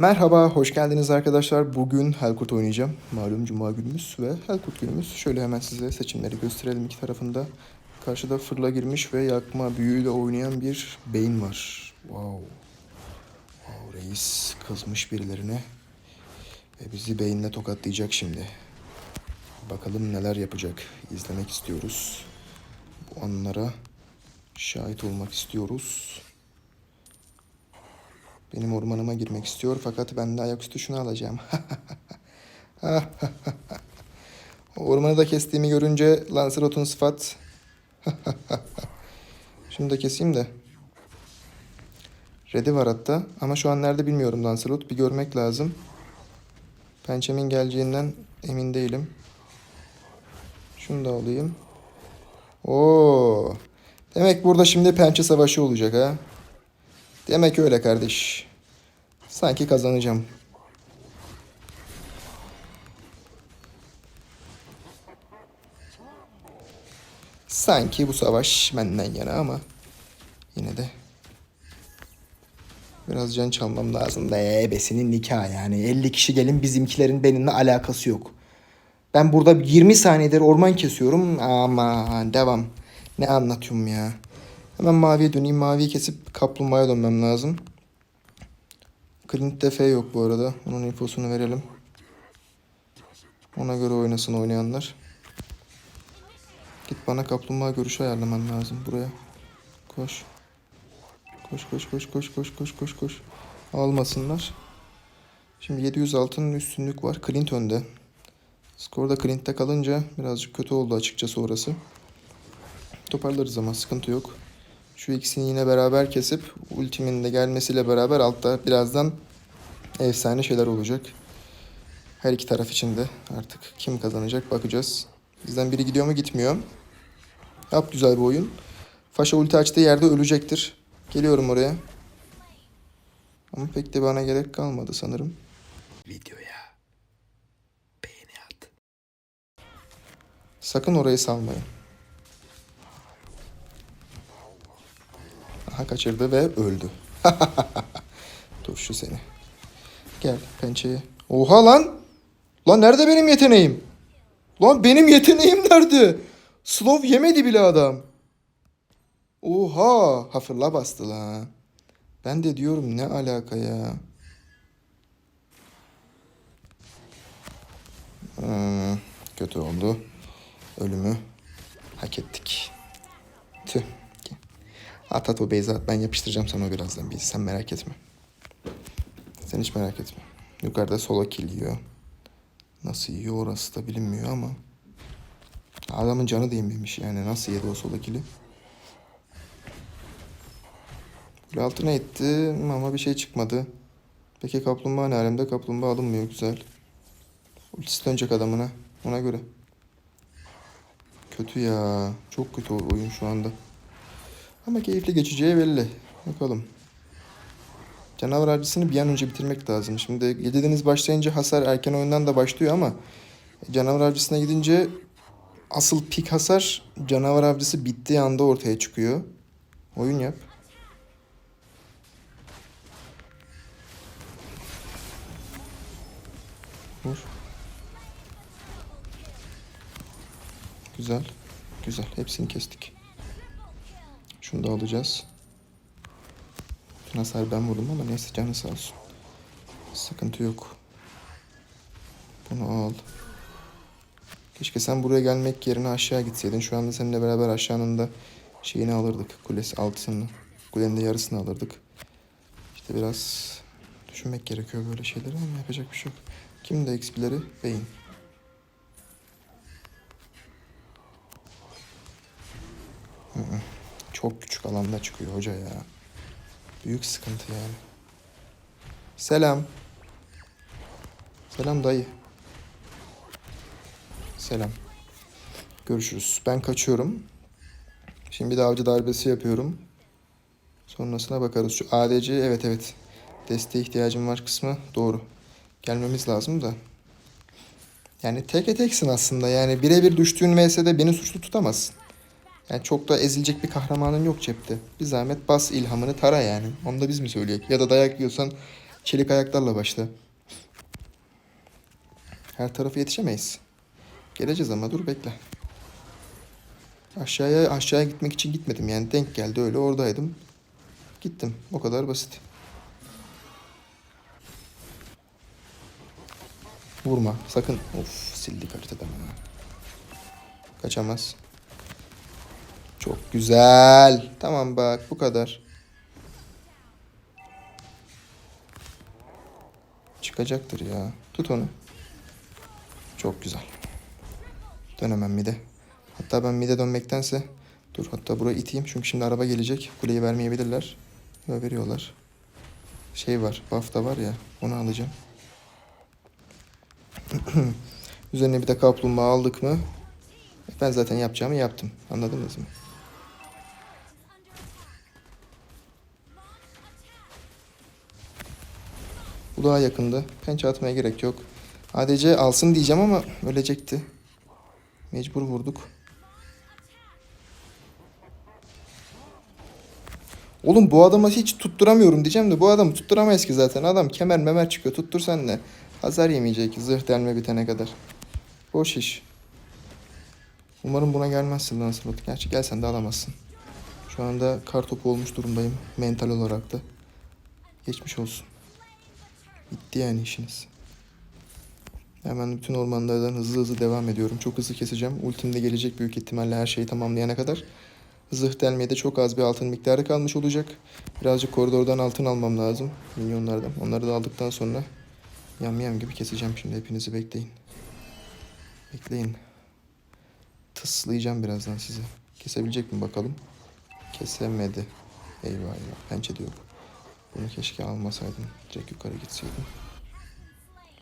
Merhaba, hoş geldiniz arkadaşlar. Bugün Helkurt oynayacağım. Malum Cuma günümüz ve Helkurt günümüz. Şöyle hemen size seçimleri gösterelim iki tarafında. Karşıda fırla girmiş ve yakma büyüyle oynayan bir beyin var. Wow. Wow, reis kızmış birilerine. Ve bizi beyinle tokatlayacak şimdi. Bakalım neler yapacak. İzlemek istiyoruz. Bu anlara şahit olmak istiyoruz. Benim ormanıma girmek istiyor fakat ben de ayaküstü şunu alacağım. Ormanı da kestiğimi görünce Lancelot'un sıfat. Şunu da keseyim de. Red'i var hatta ama şu an nerede bilmiyorum Lancelot. Bir görmek lazım. Pençemin geleceğinden emin değilim. Şunu da alayım. Oo. Demek burada şimdi pençe savaşı olacak ha. Demek öyle kardeş. Sanki kazanacağım. Sanki bu savaş benden yana ama yine de biraz can çalmam lazım. Be ebesinin nikahı yani. 50 kişi gelin bizimkilerin benimle alakası yok. Ben burada 20 saniyedir orman kesiyorum. Aman devam. Ne anlatıyorum ya. Hemen maviye döneyim. Maviyi kesip kaplumbağaya dönmem lazım. Clint'te F yok bu arada. Onun infosunu verelim. Ona göre oynasın oynayanlar. Git bana kaplumbağa görüşü ayarlaman lazım buraya. Koş. Koş koş koş koş koş koş koş koş. Almasınlar. Şimdi 700 altın üstünlük var. Clint önde. Skorda Clint'te kalınca birazcık kötü oldu açıkçası orası. Toparlarız ama sıkıntı yok. Şu ikisini yine beraber kesip ultimin de gelmesiyle beraber altta birazdan efsane şeyler olacak. Her iki taraf için de artık kim kazanacak bakacağız. Bizden biri gidiyor mu gitmiyor. Yap güzel bir oyun. Faşa ulti açtığı yerde ölecektir. Geliyorum oraya. Ama pek de bana gerek kalmadı sanırım. Videoya beğeni at. Sakın orayı salmayın. Aha kaçırdı ve öldü. Dur şu seni. Gel pençeye. Oha lan. Lan nerede benim yeteneğim? Lan benim yeteneğim nerede? Slov yemedi bile adam. Oha. Hafırla bastı la. Ben de diyorum ne alaka ya. Hmm, kötü oldu. Ölümü hak ettik. Tüh. At at o Beyza. Ben yapıştıracağım sana o birazdan. Bir sen merak etme. Sen hiç merak etme. Yukarıda sola kill yiyor. Nasıl yiyor orası da bilinmiyor ama. Adamın canı da inmemiş yani. Nasıl yedi o sola kill'i? Kule altına etti ama bir şey çıkmadı. Peki kaplumbağa ne alemde? Kaplumbağa alınmıyor güzel. Ultisi dönecek adamına. Ona göre. Kötü ya. Çok kötü oyun şu anda. Ama keyifli geçeceği belli. Bakalım. Canavar avcısını bir an önce bitirmek lazım. Şimdi 7 deniz başlayınca hasar erken oyundan da başlıyor ama canavar avcısına gidince asıl pik hasar canavar avcısı bittiği anda ortaya çıkıyor. Oyun yap. Vur. Güzel. Güzel. Hepsini kestik. Şunu da alacağız. Bütün hasar ben vurdum ama neyse canı sağ olsun. Sıkıntı yok. Bunu al. Keşke sen buraya gelmek yerine aşağı gitseydin. Şu anda seninle beraber aşağının da şeyini alırdık. Kulesi altısını. Kulenin de yarısını alırdık. İşte biraz düşünmek gerekiyor böyle şeyleri ama yapacak bir şey yok. Kimde XP'leri? Beyin. Hı hı. Çok küçük alanda çıkıyor hoca ya. Büyük sıkıntı yani. Selam. Selam dayı. Selam. Görüşürüz. Ben kaçıyorum. Şimdi bir de avcı darbesi yapıyorum. Sonrasına bakarız. Şu ADC evet evet. Desteğe ihtiyacım var kısmı doğru. Gelmemiz lazım da. Yani teke teksin aslında. Yani birebir düştüğün VS'de beni suçlu tutamazsın. Yani çok da ezilecek bir kahramanın yok cepte. Bir zahmet bas ilhamını tara yani. Onu da biz mi söyleyek? Ya da dayak yiyorsan Çelik ayaklarla başla. Her tarafı yetişemeyiz. Geleceğiz ama dur bekle. Aşağıya aşağıya gitmek için gitmedim yani denk geldi öyle oradaydım. Gittim. O kadar basit. Vurma. Sakın. Of sildik haritadan. ha. Kaçamaz. Çok güzel. Tamam bak bu kadar. Çıkacaktır ya. Tut onu. Çok güzel. Dönemem mide. Hatta ben mide dönmektense dur hatta buraya iteyim çünkü şimdi araba gelecek. Kuleyi vermeyebilirler. Yo, veriyorlar. Şey var. Buff da var ya. Onu alacağım. Üzerine bir de kaplumbağa aldık mı? Ben zaten yapacağımı yaptım. Anladınız mı? Bu daha yakındı. Pençe atmaya gerek yok. ADC alsın diyeceğim ama ölecekti. Mecbur vurduk. Oğlum bu adama hiç tutturamıyorum diyeceğim de bu adamı tutturamayız ki zaten. Adam kemer memer çıkıyor. Tuttursan ne? Hasar yemeyecek zırh delme bitene kadar. Boş iş. Umarım buna gelmezsin Lancelot. Gerçi gelsen de alamazsın. Şu anda kar topu olmuş durumdayım. Mental olarak da. Geçmiş olsun. Bitti yani işiniz. Hemen bütün ormanlardan hızlı hızlı devam ediyorum. Çok hızlı keseceğim. Ultim gelecek büyük ihtimalle her şeyi tamamlayana kadar. Zırh delmeye de çok az bir altın miktarı kalmış olacak. Birazcık koridordan altın almam lazım. Milyonlardan. Onları da aldıktan sonra yam yam gibi keseceğim şimdi. Hepinizi bekleyin. Bekleyin. Tıslayacağım birazdan sizi. Kesebilecek mi bakalım. Kesemedi. Eyvah eyvah. Pençe de yok. Bunu keşke almasaydım. Direkt yukarı gitseydim.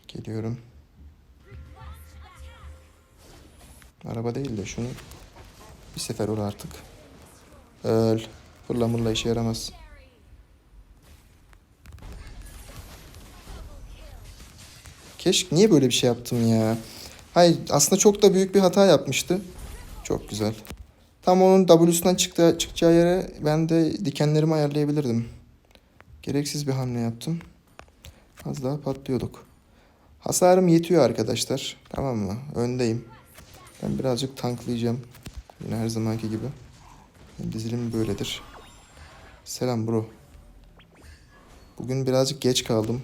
Geliyorum. Araba değil de şunu bir sefer ol artık. Öl. Fırla mırla işe yaramaz. Keşke niye böyle bir şey yaptım ya? Hayır aslında çok da büyük bir hata yapmıştı. Çok güzel. Tam onun W'sundan çıktı, çıkacağı yere ben de dikenlerimi ayarlayabilirdim. Gereksiz bir hamle yaptım. Az daha patlıyorduk. Hasarım yetiyor arkadaşlar. Tamam mı? Öndeyim. Ben birazcık tanklayacağım. Yine her zamanki gibi. Dizilim böyledir. Selam bro. Bugün birazcık geç kaldım.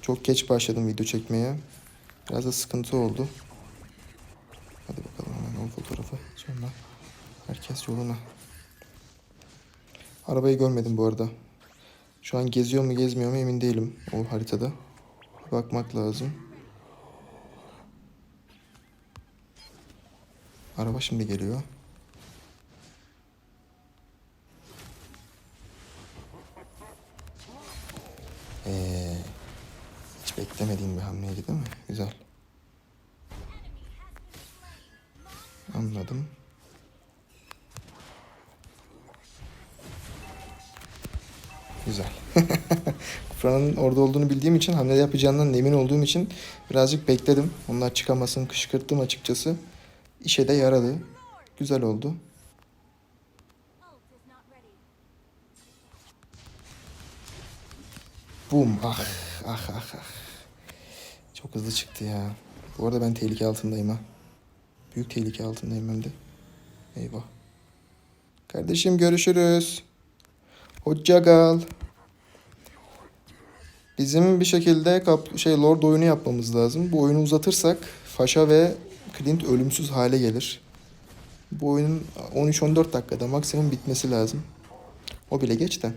Çok geç başladım video çekmeye. Biraz da sıkıntı oldu. Hadi bakalım hemen o fotoğrafı. Sonra herkes yoluna. Arabayı görmedim bu arada. Şu an geziyor mu gezmiyor mu emin değilim o haritada. Bakmak lazım. Araba şimdi geliyor. Orada olduğunu bildiğim için hamle yapacağından emin olduğum için birazcık bekledim. Onlar çıkamasın kışkırttım açıkçası. İşe de yaradı. Güzel oldu. Bum. Ah ah ah ah. Çok hızlı çıktı ya. Bu arada ben tehlike altındayım ha. Büyük tehlike altındayım hem de. Eyvah. Kardeşim görüşürüz. Hoşça kal. Bizim bir şekilde kap şey Lord oyunu yapmamız lazım. Bu oyunu uzatırsak Faşa ve Clint ölümsüz hale gelir. Bu oyunun 13-14 dakikada maksimum bitmesi lazım. O bile geç de.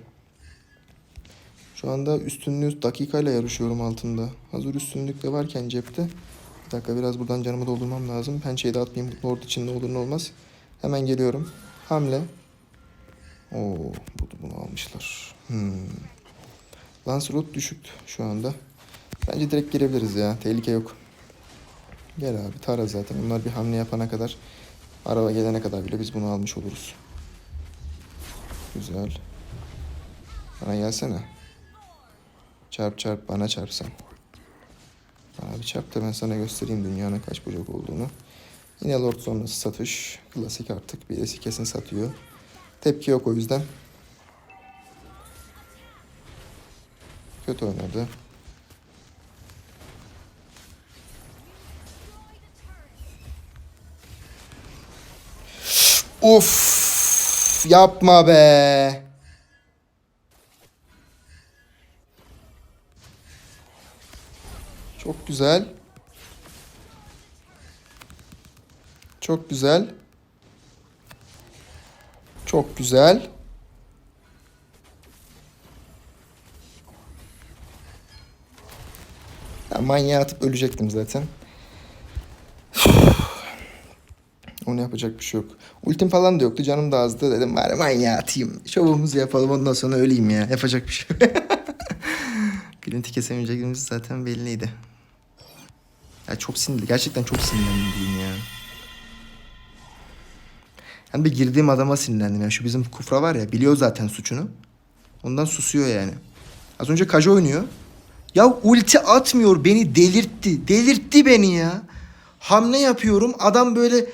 Şu anda üstünlüğü dakikayla yarışıyorum altında. Hazır üstünlük de varken cepte. Bir dakika biraz buradan canımı doldurmam lazım. Pençeyi de atmayayım. Lord için ne olur ne olmaz. Hemen geliyorum. Hamle. Oo, bunu, almışlar. Hmm. Lancelot düşük şu anda. Bence direkt girebiliriz ya. Tehlike yok. Gel abi tara zaten. Onlar bir hamle yapana kadar araba gelene kadar bile biz bunu almış oluruz. Güzel. Bana gelsene. Çarp çarp bana çarpsan. Bana bir çarp da ben sana göstereyim dünyanın kaç bucak olduğunu. Yine Lord sonrası satış. Klasik artık. Birisi kesin satıyor. Tepki yok o yüzden. Kötü oynadı. Of yapma be. Çok güzel. Çok güzel. Çok güzel. Manyağı atıp ölecektim zaten. Onu yapacak bir şey yok. Ultim falan da yoktu. Canım da azdı. Dedim bari manyağı atayım. Şovumuzu yapalım ondan sonra öleyim ya. Yapacak bir şey yok. Glinti kesemeyeceğimiz zaten belliydi. Ya çok sinirli. Gerçekten çok sinirlendim ya. Hem de girdiğim adama sinirlendim. Yani şu bizim Kufra var ya biliyor zaten suçunu. Ondan susuyor yani. Az önce Kaja oynuyor. Ya ulti atmıyor beni delirtti. Delirtti beni ya. Hamle yapıyorum adam böyle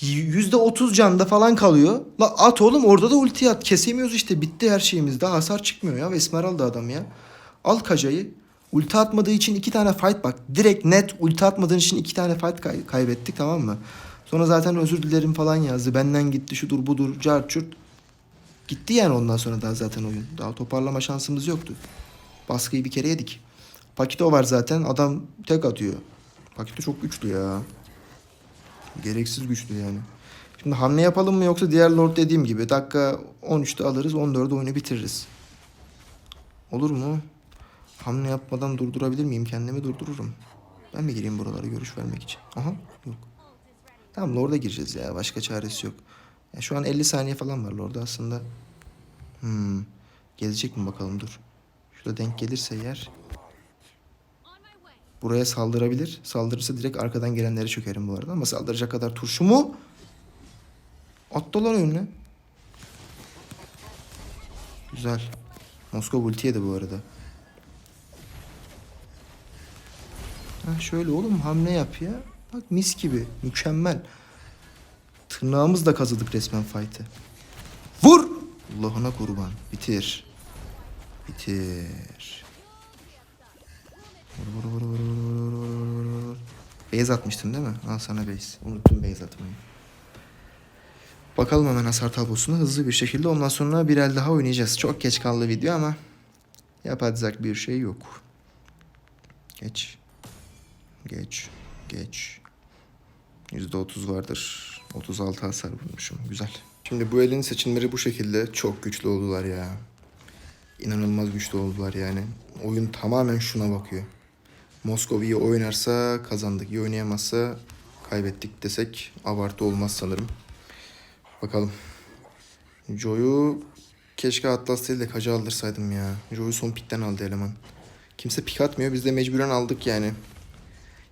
yüzde otuz canda falan kalıyor. La at oğlum orada da ulti at. Kesemiyoruz işte bitti her şeyimiz. Daha hasar çıkmıyor ya. Esmeralda adam ya. Al Kaja'yı. Ulti atmadığı için iki tane fight bak. Direkt net ulti atmadığın için iki tane fight kay- kaybettik tamam mı? Sonra zaten özür dilerim falan yazdı. Benden gitti şudur budur cart çurt. Gitti yani ondan sonra daha zaten oyun. Daha toparlama şansımız yoktu. Baskıyı bir kere yedik. Pakito var zaten. Adam tek atıyor. Pakito çok güçlü ya. Gereksiz güçlü yani. Şimdi hamle yapalım mı yoksa diğer lord dediğim gibi dakika 13'te alırız 14'de oyunu bitiririz. Olur mu? Hamle yapmadan durdurabilir miyim? Kendimi durdururum. Ben mi gireyim buralara görüş vermek için? Aha yok. Tamam Lord'a gireceğiz ya. Başka çaresi yok. Ya şu an 50 saniye falan var Lord'a aslında. Hmm. Gelecek mi bakalım dur. Şurada denk gelirse yer. Buraya saldırabilir. Saldırırsa direkt arkadan gelenlere çökerim bu arada. Ama saldıracak kadar turşu mu? Attılar önüne. Güzel. Moskova ulti yedi bu arada. Ha şöyle oğlum hamle yap ya. Bak mis gibi. Mükemmel. Tırnağımızla kazıdık resmen fight'ı. Vur! Allah'ına kurban. Bitir. Bitir. Vur vur vur vur vur. Base atmıştın değil mi? Al sana base. Unuttum base atmayı. Bakalım hemen hasar tablosuna hızlı bir şekilde. Ondan sonra bir el daha oynayacağız. Çok geç kaldı video ama yapacak bir şey yok. Geç. Geç. Geç. %30 vardır. 36 hasar vurmuşum. Güzel. Şimdi bu elin seçimleri bu şekilde. Çok güçlü oldular ya. İnanılmaz güçlü oldular yani. Oyun tamamen şuna bakıyor. Moskov oynarsa kazandık. İyi oynayamazsa kaybettik desek abartı olmaz sanırım. Bakalım. Joe'yu keşke Atlas değil de Kaja aldırsaydım ya. Joe'yu son pikten aldı eleman. Kimse pik atmıyor. Biz de mecburen aldık yani.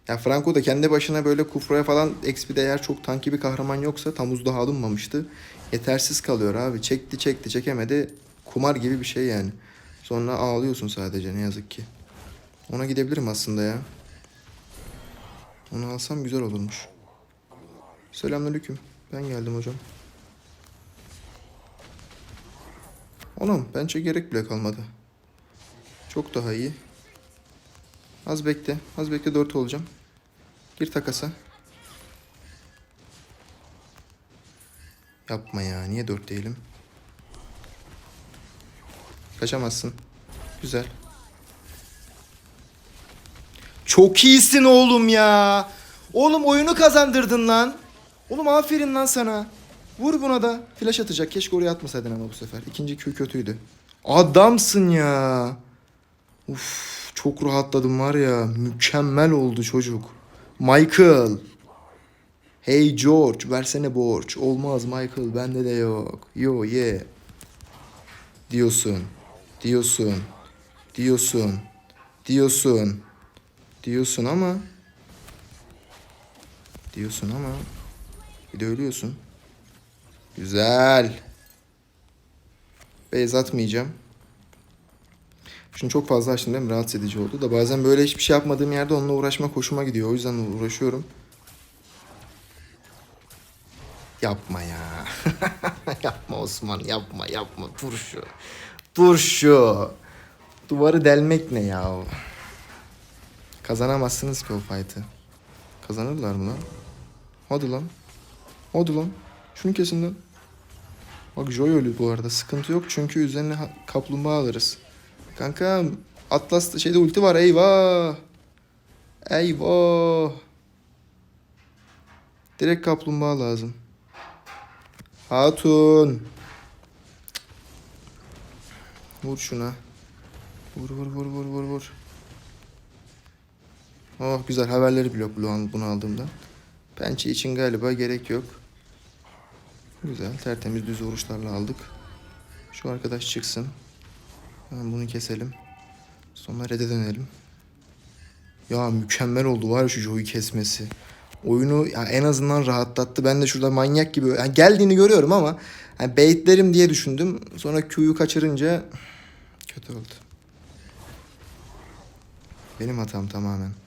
Ya Franco da kendi başına böyle Kufra'ya falan XP değer çok tanki bir kahraman yoksa Tamuz daha alınmamıştı. Yetersiz kalıyor abi. Çekti çekti çekemedi. Kumar gibi bir şey yani. Sonra ağlıyorsun sadece ne yazık ki. Ona gidebilirim aslında ya. Onu alsam güzel olurmuş. Selamünaleyküm. Ben geldim hocam. Oğlum bence gerek bile kalmadı. Çok daha iyi. Az bekle. Az bekle 4 olacağım. Gir takasa. Yapma ya. Niye 4 değilim? Kaçamazsın. Güzel. Çok iyisin oğlum ya. Oğlum oyunu kazandırdın lan. Oğlum aferin lan sana. Vur buna da. Flash atacak. Keşke oraya atmasaydın ama bu sefer. İkinci Q kötüydü. Adamsın ya. Uf, çok rahatladım var ya. Mükemmel oldu çocuk. Michael. Hey George versene borç. Olmaz Michael bende de yok. Yo ye. Yeah. Diyorsun. Diyorsun. Diyorsun. Diyorsun. Diyorsun ama. Diyorsun ama. Bir de ölüyorsun. Güzel. Beyaz atmayacağım. Şunu çok fazla açtım değil mi? Rahatsız edici oldu. Da bazen böyle hiçbir şey yapmadığım yerde onunla uğraşmak hoşuma gidiyor. O yüzden uğraşıyorum. Yapma ya. yapma Osman yapma yapma. Dur şu. Dur şu. Duvarı delmek ne ya? Kazanamazsınız ki o fight'ı. Kazanırlar mı lan? Hadi lan. Hadi lan. Şunu kesin lan. Bak Joy ölü bu arada. Sıkıntı yok çünkü üzerine kaplumbağa alırız. Kanka Atlas şeyde ulti var. Eyvah. Eyvah. Direkt kaplumbağa lazım. Hatun. Vur şuna. Vur vur vur vur vur vur. Oh güzel haberleri blok bunu, aldığımda. Pençe için galiba gerek yok. Güzel tertemiz düz vuruşlarla aldık. Şu arkadaş çıksın. Hemen bunu keselim. Sonra red'e dönelim. Ya mükemmel oldu var ya şu Joe'yu kesmesi. Oyunu ya en azından rahatlattı. Ben de şurada manyak gibi yani geldiğini görüyorum ama yani baitlerim diye düşündüm. Sonra Q'yu kaçırınca kötü oldu. Benim hatam tamamen.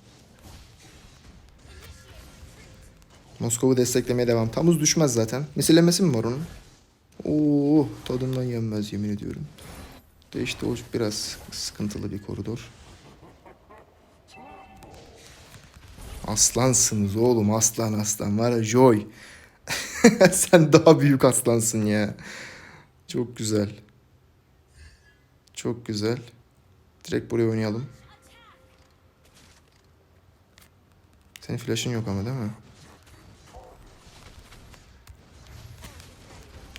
Moskova'ı desteklemeye devam. Tamuz düşmez zaten. Misillemesi mi var onun? Oo, tadından yenmez yemin ediyorum. De işte o biraz sıkıntılı bir koridor. Aslansınız oğlum aslan aslan var ya Joy. Sen daha büyük aslansın ya. Çok güzel. Çok güzel. Direkt buraya oynayalım. Senin flash'ın yok ama değil mi?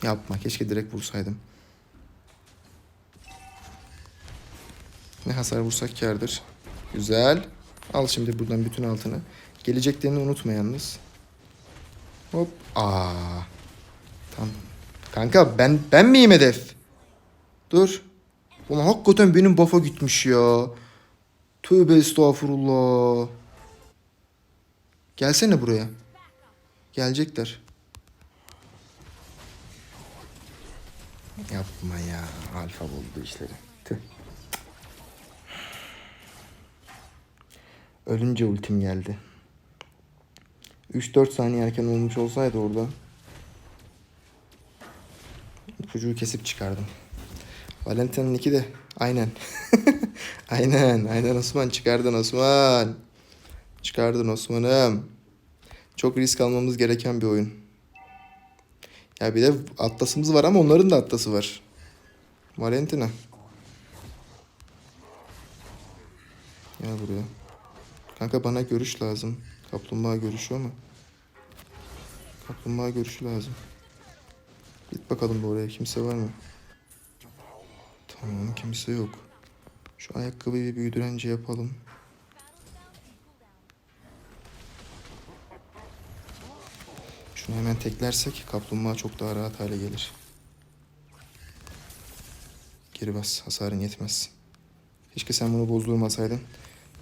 Yapma. Keşke direkt vursaydım. Ne hasar vursak kârdır. Güzel. Al şimdi buradan bütün altını. Geleceklerini unutma yalnız. Hop. Aa. Tamam. Kanka ben ben miyim hedef? Dur. Ulan hakikaten benim buff'a gitmiş ya. Tövbe estağfurullah. Gelsene buraya. Gelecekler. Yapma ya. Alfa buldu işleri. Tüh. Ölünce ultim geldi. 3-4 saniye erken olmuş olsaydı orada çocuğu kesip çıkardım. Valentin'in iki de aynen. aynen. Aynen Osman çıkardın Osman. Çıkardın Osman'ım. Çok risk almamız gereken bir oyun. Ya bir de atlasımız var ama onların da atlası var. Valentina. Gel buraya. Kanka bana görüş lazım. Kaplumbağa görüşü ama. Kaplumbağa görüşü lazım. Git bakalım bu oraya. Kimse var mı? Tamam kimse yok. Şu ayakkabıyı bir büyüdürence yapalım. Şunu hemen teklersek kaplumbağa çok daha rahat hale gelir. Geri bas. Hasarın yetmez. Keşke sen bunu bozdurmasaydın.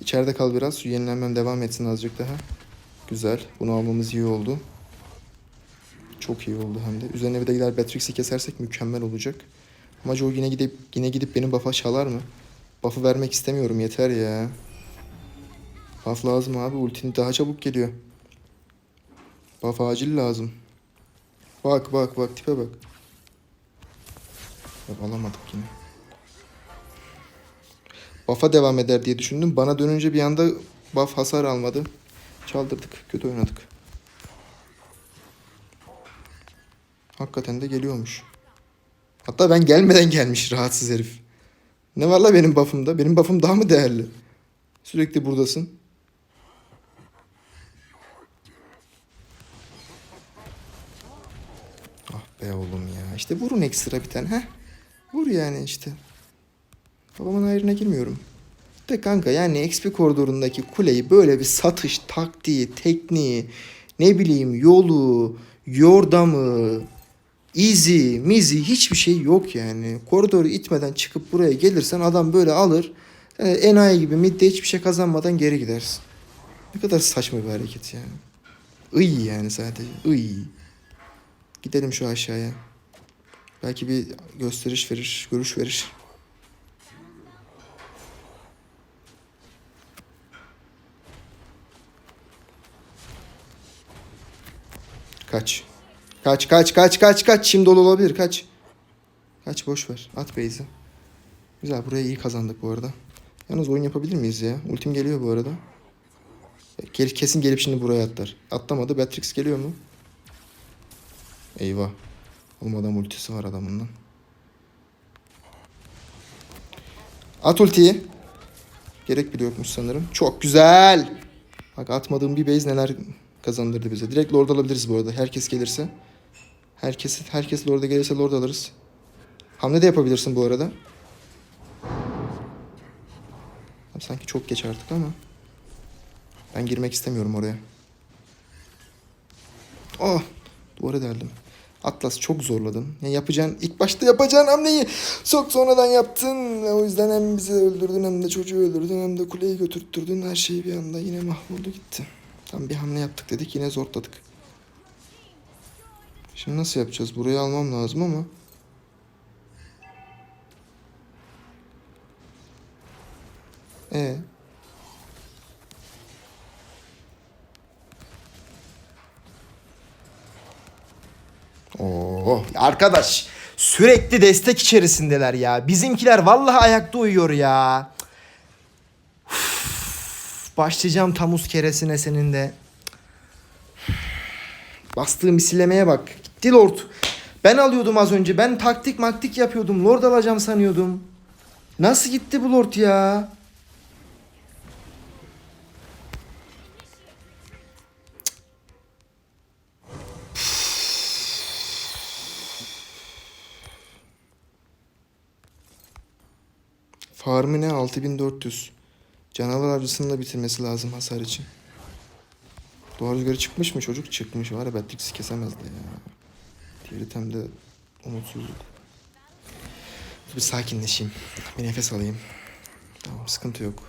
İçeride kal biraz. Şu yenilenmem devam etsin azıcık daha. Güzel. Bunu almamız iyi oldu. Çok iyi oldu hem de. Üzerine bir de gider Batrix'i kesersek mükemmel olacak. Ama Joe yine gidip yine gidip benim buff'a çalar mı? Buff'ı vermek istemiyorum yeter ya. Buff lazım abi. Ultin daha çabuk geliyor. Buff acil lazım. Bak bak bak tipe bak. Ya alamadık yine. Buff'a devam eder diye düşündüm. Bana dönünce bir anda buff hasar almadı. Çaldırdık. Kötü oynadık. Hakikaten de geliyormuş. Hatta ben gelmeden gelmiş rahatsız herif. Ne var la benim buff'ımda? Benim buff'ım daha mı değerli? Sürekli buradasın. Ah be oğlum ya. İşte vurun ekstra bir tane. Heh. Vur yani işte. Babamın ayrına girmiyorum. De kanka yani XP koridorundaki kuleyi böyle bir satış taktiği, tekniği, ne bileyim yolu, yordamı, izi, mizi hiçbir şey yok yani. Koridoru itmeden çıkıp buraya gelirsen adam böyle alır. Yani enayi gibi midde hiçbir şey kazanmadan geri gidersin. Ne kadar saçma bir hareket yani. Iy yani sadece. Iy. Gidelim şu aşağıya. Belki bir gösteriş verir, görüş verir. Kaç. Kaç kaç kaç kaç kaç. Şimdi dolu olabilir kaç. Kaç boş ver. At base'i. Güzel buraya iyi kazandık bu arada. Yalnız oyun yapabilir miyiz ya? Ultim geliyor bu arada. Kesin gelip şimdi buraya atlar. Atlamadı. Batrix geliyor mu? Eyvah. Oğlum adam ultisi var adamın lan. At ultiyi. Gerek bile yokmuş sanırım. Çok güzel. Bak atmadığım bir base neler kazandırdı bize. Direkt lord alabiliriz bu arada. Herkes gelirse. Herkes herkes lord'a gelirse lord alırız. Hamle de yapabilirsin bu arada. Abi Sanki çok geç artık ama. Ben girmek istemiyorum oraya. Oh! Duvara deldim. Atlas çok zorladın. Ya yapacağın ilk başta yapacağın hamleyi çok sonradan yaptın. O yüzden hem bizi öldürdün hem de çocuğu öldürdün hem de kuleyi götürttürdün. Her şey bir anda yine mahvoldu gitti. Tam bir hamle yaptık dedik yine zorladık. Şimdi nasıl yapacağız? Burayı almam lazım ama. Arkadaş sürekli destek içerisindeler ya. Bizimkiler vallahi ayakta uyuyor ya. Uf, başlayacağım tamuz keresine senin de. Bastığım misillemeye bak. Gitti Lord. Ben alıyordum az önce. Ben taktik maktik yapıyordum. Lord alacağım sanıyordum. Nasıl gitti bu Lord ya? Farmı ne? 6400. Canavar avcısını da bitirmesi lazım hasar için. Doğa rüzgarı çıkmış mı çocuk? Çıkmış var ya Batrix'i kesemezdi ya. Diğeri tam de umutsuzluk. Bir sakinleşeyim. Bir nefes alayım. Tamam sıkıntı yok.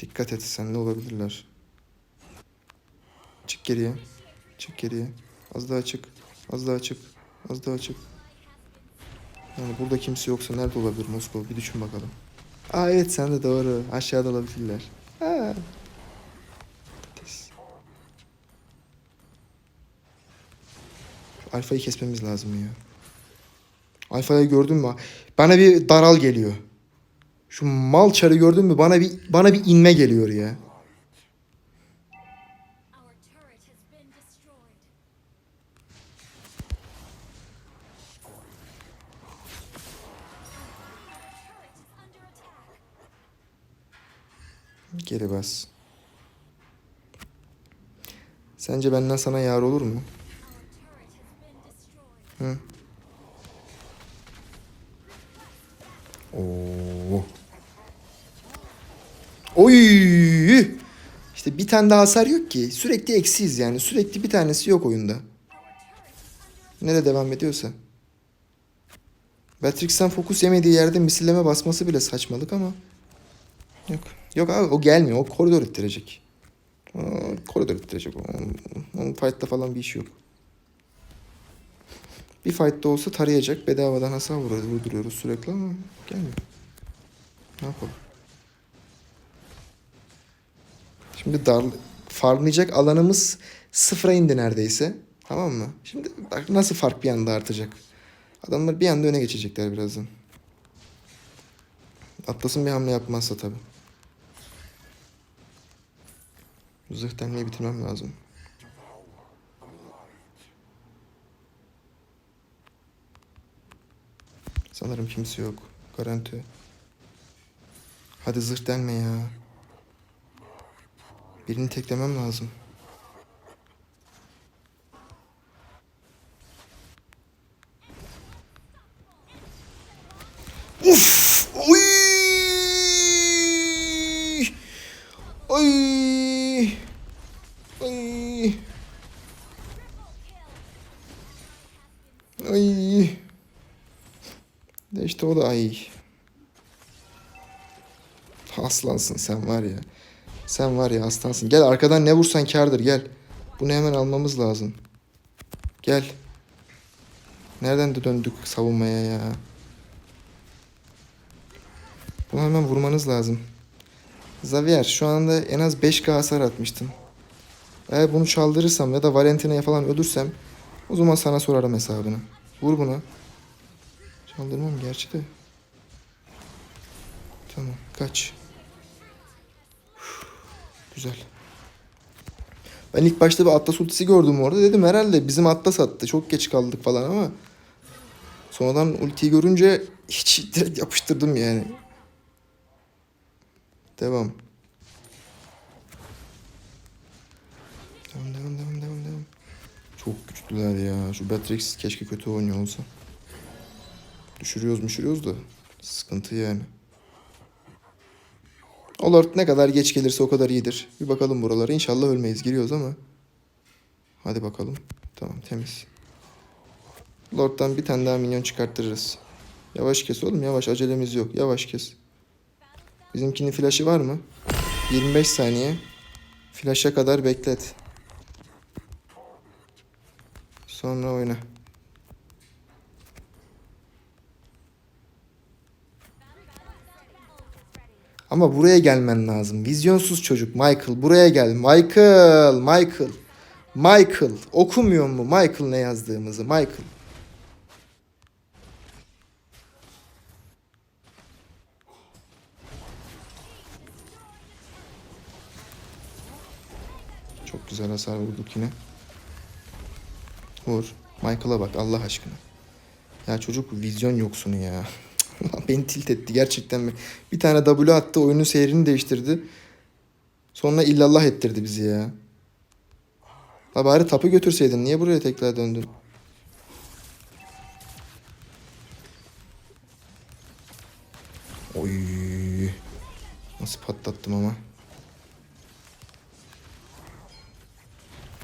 Dikkat et senle olabilirler. Çık geriye. Çık geriye. Az daha çık. Az daha çık. Az daha çık. Yani burada kimse yoksa nerede olabilir Moskova? Bir düşün bakalım. Aa evet sen de doğru. Aşağıda olabilirler. Ha. Alfayı kesmemiz lazım ya. Alfayı gördün mü? Bana bir daral geliyor. Şu mal çarı gördün mü? Bana bir bana bir inme geliyor ya. Geri bas. Sence benden sana yar olur mu? Hı? Oo. Oy! İşte bir tane daha hasar yok ki. Sürekli eksiyiz yani. Sürekli bir tanesi yok oyunda. Ne de devam ediyorsa. Batrix'ten fokus yemediği yerde misilleme basması bile saçmalık ama. Yok. Yok abi o gelmiyor. O koridor ittirecek. O koridor ittirecek. Onun, onun fight'la falan bir işi yok. Bir fight'ta olsa tarayacak. Bedavadan hasar vuruyoruz, vurduruyoruz sürekli ama gelmiyor. Ne yapalım? Şimdi dar, farmlayacak alanımız sıfıra indi neredeyse. Tamam mı? Şimdi bak nasıl fark bir anda artacak. Adamlar bir anda öne geçecekler birazdan. Atlas'ın bir hamle yapmazsa tabii. Zırh denmeyi bitirmem lazım. Sanırım kimse yok. Garanti. Hadi zırh denme ya. Birini teklemem lazım. Uf! Oy! Oy! Oy! Ay. De işte o da ay. Aslansın sen var ya. Sen var ya aslansın. Gel arkadan ne vursan kârdır gel. Bunu hemen almamız lazım. Gel. Nereden de döndük savunmaya ya. Bunu hemen vurmanız lazım. Xavier şu anda en az 5k hasar atmıştın. Eğer bunu çaldırırsam ya da Valentina'ya falan ölürsem o zaman sana sorarım hesabını. Vur bunu. Çaldırmam gerçi de. Tamam kaç. Güzel. Ben ilk başta bir Atlas ultisi gördüm orada. Dedim herhalde bizim Atlas attı. Çok geç kaldık falan ama. Sonradan ultiyi görünce hiç direkt yapıştırdım yani. Devam. Devam devam devam devam devam. Çok güçlüler ya. Şu Batrix keşke kötü oynuyor olsa. Düşürüyoruz düşürüyoruz da. Sıkıntı yani. O Lord ne kadar geç gelirse o kadar iyidir. Bir bakalım buralara. İnşallah ölmeyiz. Giriyoruz ama. Hadi bakalım. Tamam temiz. Lord'dan bir tane daha minyon çıkarttırırız. Yavaş kes oğlum yavaş. Acelemiz yok. Yavaş kes. Bizimkinin flash'ı var mı? 25 saniye. Flash'a kadar beklet. Sonra oyna. Ama buraya gelmen lazım. Vizyonsuz çocuk Michael. Buraya gel. Michael. Michael. Michael. Okumuyor mu Michael ne yazdığımızı? Michael. Çok güzel hasar vurduk yine. Vur. Michael'a bak Allah aşkına. Ya çocuk vizyon yoksunu ya. Beni tilt etti gerçekten. Bir tane W attı oyunun seyrini değiştirdi. Sonra illallah ettirdi bizi ya. La bari tapı götürseydin. Niye buraya tekrar döndün? Oy. Nasıl patlattım ama.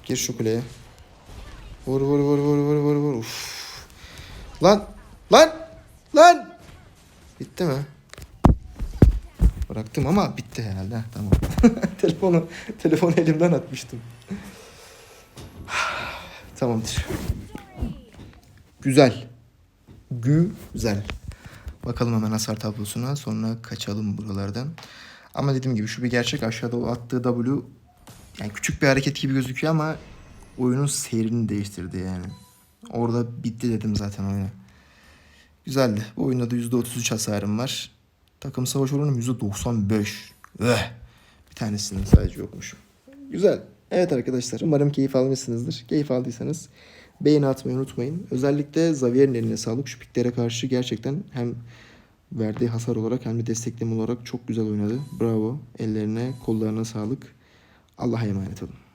Gir şu kuleye. Vur vur vur vur vur vur vur. Uf. Lan! Lan! Lan! Bitti mi? Bıraktım ama bitti herhalde. Heh, Tamam. telefonu telefonu elimden atmıştım. Tamamdır. Güzel. Güzel. Bakalım hemen hasar tablosuna. Sonra kaçalım buralardan. Ama dediğim gibi şu bir gerçek. Aşağıda o attığı W yani küçük bir hareket gibi gözüküyor ama oyunun seyrini değiştirdi yani. Orada bitti dedim zaten oyuna. Güzeldi. Bu oyunda da %33 hasarım var. Takım savaş oranım %95. Öh. Bir tanesinin sadece yokmuşum. Güzel. Evet arkadaşlar umarım keyif almışsınızdır. Keyif aldıysanız beğeni atmayı unutmayın. Özellikle Xavier'in eline sağlık. Şu piklere karşı gerçekten hem verdiği hasar olarak hem de destekleme olarak çok güzel oynadı. Bravo. Ellerine kollarına sağlık. Allah'a emanet olun.